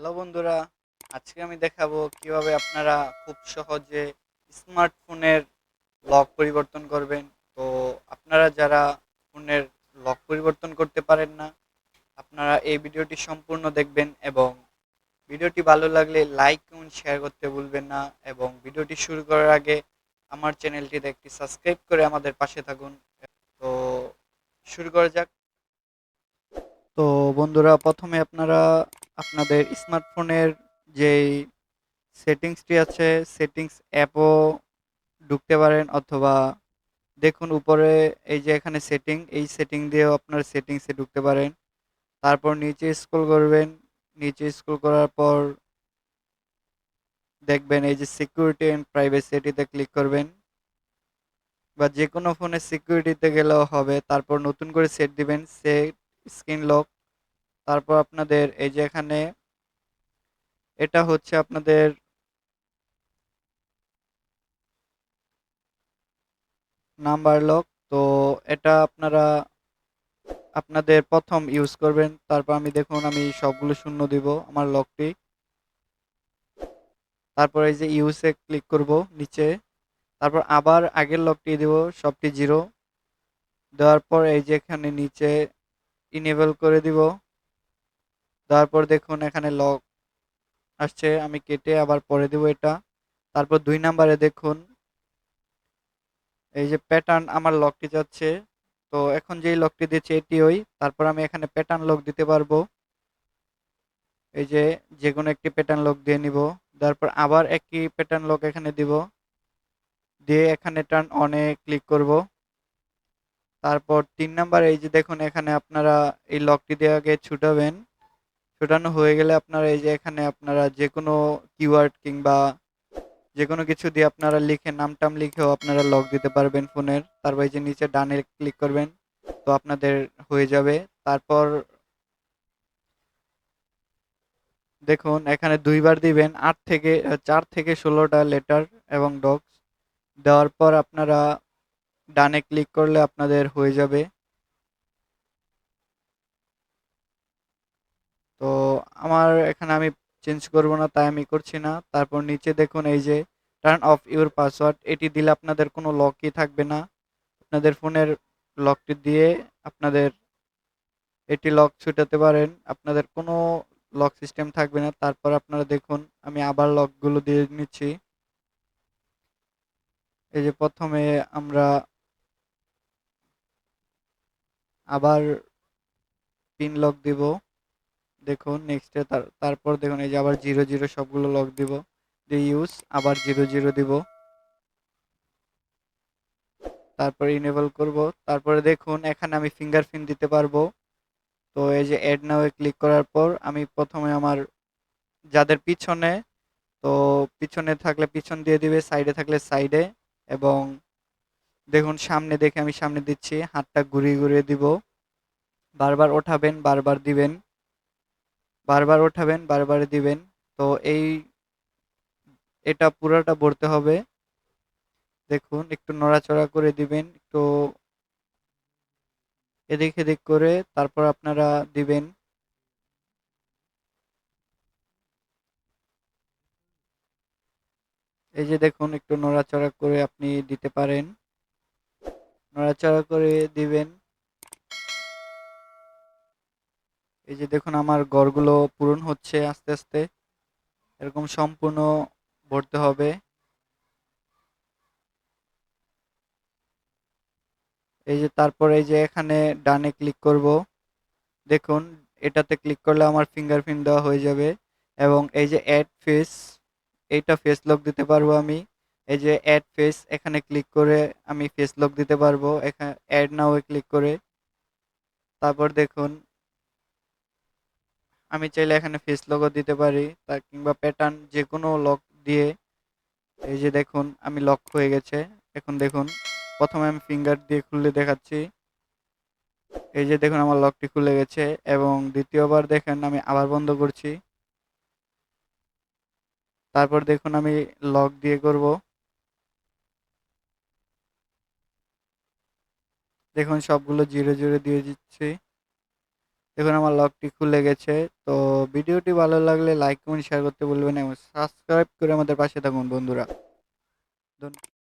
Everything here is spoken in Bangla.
হ্যালো বন্ধুরা, আজকে আমি দেখাবো কীভাবে আপনারা খুব সহজে স্মার্টফোনের লক পরিবর্তন করবেন। তো আপনারা যারা ফোনের লক পরিবর্তন করতে পারেন না, আপনারা এই ভিডিওটি সম্পূর্ণ দেখবেন এবং ভিডিওটি ভালো লাগলে লাইক এবং শেয়ার করতে ভুলবেন না এবং ভিডিওটি শুরু করার আগে আমার চ্যানেলটিতে একটি সাবস্ক্রাইব করে আমাদের পাশে থাকুন। তো শুরু করা যাক। তো বন্ধুরা, প্রথমে আপনারা আপনাদের স্মার্টফোনের যেই সেটিংসটি আছে, সেটিংস অ্যাপও ঢুকতে পারেন অথবা দেখুন উপরে এই যে এখানে সেটিং, এই সেটিং দিয়েও আপনার সেটিংসে ঢুকতে পারেন। তারপর নিচে স্ক্রল করবেন, নিচে স্ক্রল করার পর দেখবেন এই যে সিকিউরিটি অ্যান্ড প্রাইভেসি এটিতে ক্লিক করবেন। বা যে কোনো ফোনে সিকিউরিটিতে গেলেও হবে। তারপর নতুন করে সেট দিবেন, সেট, স্ক্রিন লক তারপর আপনাদের এই যে এখানে, এটা হচ্ছে আপনাদের নাম্বার লক। তো এটা আপনারা, আপনাদের প্রথম ইউজ করবেন। তারপর আমি দেখুন, আমি সবগুলো শূন্য দিব আমার লকটি। তারপর এই যে ইউসে ক্লিক করব নিচে। তারপর আবার আগের লকটি দিব, সবটি জিরো দেওয়ার পর এই যে এখানে নিচে ইনেবল করে দিব। তারপর দেখুন এখানে লক আসছে, আমি কেটে আবার পরে দিব এটা। তারপর দুই নাম্বারে দেখুন, এই যে প্যাটার্ন আমার লকটি যাচ্ছে। তো এখন যেই লকটি দিচ্ছে এটি ওই, তারপর আমি এখানে প্যাটার্ন লক দিতে পারব। এই যে যে কোনো একটি প্যাটার্ন লক দিয়ে নিব। তারপর আবার একই প্যাটার্ন লক এখানে দিব। দিয়ে এখানে টার্ন অনে ক্লিক করব। তারপর তিন নাম্বার এই যে দেখুন এখানে আপনারা এই লকটি দিয়ে আগে ছুটাবেন। ছুটানো হয়ে গেলে আপনারা এই যে এখানে আপনারা যে কোনো কিওয়ার্ড কিংবা যে কোনো কিছু দিয়ে আপনারা লিখে নাম টাম লিখেও আপনারা লক দিতে পারবেন ফোনের। তারপর এই যে নিচে ডানে ক্লিক করবেন, তো আপনাদের হয়ে যাবে। তারপর দেখুন, এখানে দুইবার দিবেন, আট থেকে, চার থেকে ষোলোটা লেটার এবং ডগস দেওয়ার পর আপনারা ডানে ক্লিক করলে আপনাদের হয়ে যাবে। তো আমার এখানে আমি চেঞ্জ করব না, তাই আমি করছি না। তারপর নিচে দেখুন এই যে টার্ন অফ ইউর পাসওয়ার্ড এটি দিলে আপনাদের কোনো লকই থাকবে না। আপনাদের ফোনের লকটি দিয়ে আপনাদের এটি লক ছুটাতে পারেন। আপনাদের কোনো লক সিস্টেম থাকবে না। তারপর আপনারা দেখুন, আমি আবার লকগুলো দিয়ে নিচ্ছি। এই যে প্রথমে আমরা আবার পিন লক দিব। দেখুন নেক্সটে তারপর দেখুন, এই যে আবার জিরো জিরো সবগুলো লক দিব, দিয়ে ইউজ আবার জিরো জিরো দিব। তারপরে ইনেবল করব। তারপরে দেখুন, এখানে আমি ফিঙ্গারপ্রিন্ট দিতে পারব। তো এই যে অ্যাড নাও ক্লিক করার পর, আমি প্রথমে আমার যাদের পিছনে, তো পিছনে থাকলে পিছন দিয়ে দিবে সাইডে থাকলে সাইডে এবং দেখুন, সামনে দেখে আমি সামনে দিচ্ছি, হাতটা ঘুরিয়ে ঘুরিয়ে দিব। বারবার ওঠাবেন, বারবার দিবেন। বারবার ওঠাবেন, বারবার দিবেন। তো এই, এটা পুরোটা ভরতে হবে। দেখুন, একটু নড়াচড়া করে দিবেন, একটু এদিক এদিক করে তারপর আপনারা দিবেন। এই যে দেখুন, একটু নড়াচড়া করে আপনি দিতে পারেন। নড়াচড়া করে দিবেন। এই যে দেখুন, আমার গড়গুলো পূরণ হচ্ছে আস্তে আস্তে। এরকম সম্পূর্ণ ভরতে হবে। এই যে তারপর এই যে এখানে ডানে ক্লিক করব। দেখুন, এটাতে ক্লিক করলে আমার ফিঙ্গারপ্রিন্ট দেওয়া হয়ে যাবে এবং এই যে অ্যাড ফেস, এইটা ফেস লক দিতে পারব আমি। এই যে অ্যাড ফেস, এখানে ক্লিক করে আমি ফেস লক দিতে পারব। এখানে অ্যাড নাও ক্লিক করে। তারপর দেখুন আমি চাইলে এখানে ফেস লগও দিতে পারি, তা কিংবা প্যাটার্ন যে কোনো লক দিয়ে। এই যে দেখুন, আমি লক হয়ে গেছে। এখন দেখুন, প্রথমে আমি ফিঙ্গার দিয়ে খুললে দেখাচ্ছি। এই যে দেখুন, আমার লকটি খুলে গেছে এবং দ্বিতীয়বার দেখেন, আমি আবার বন্ধ করছি। তারপর দেখুন, আমি লক দিয়ে করব। দেখুন, সবগুলো জিরো জিরো দিয়ে দিচ্ছি। দেখুন, আমার লকটি খুলে গেছে। তো ভিডিওটি ভালো লাগলে লাইক কমেন্ট শেয়ার করতে বলবেন এবং সাবস্ক্রাইব করে আমাদের পাশে থাকুন বন্ধুরা। ধন্য-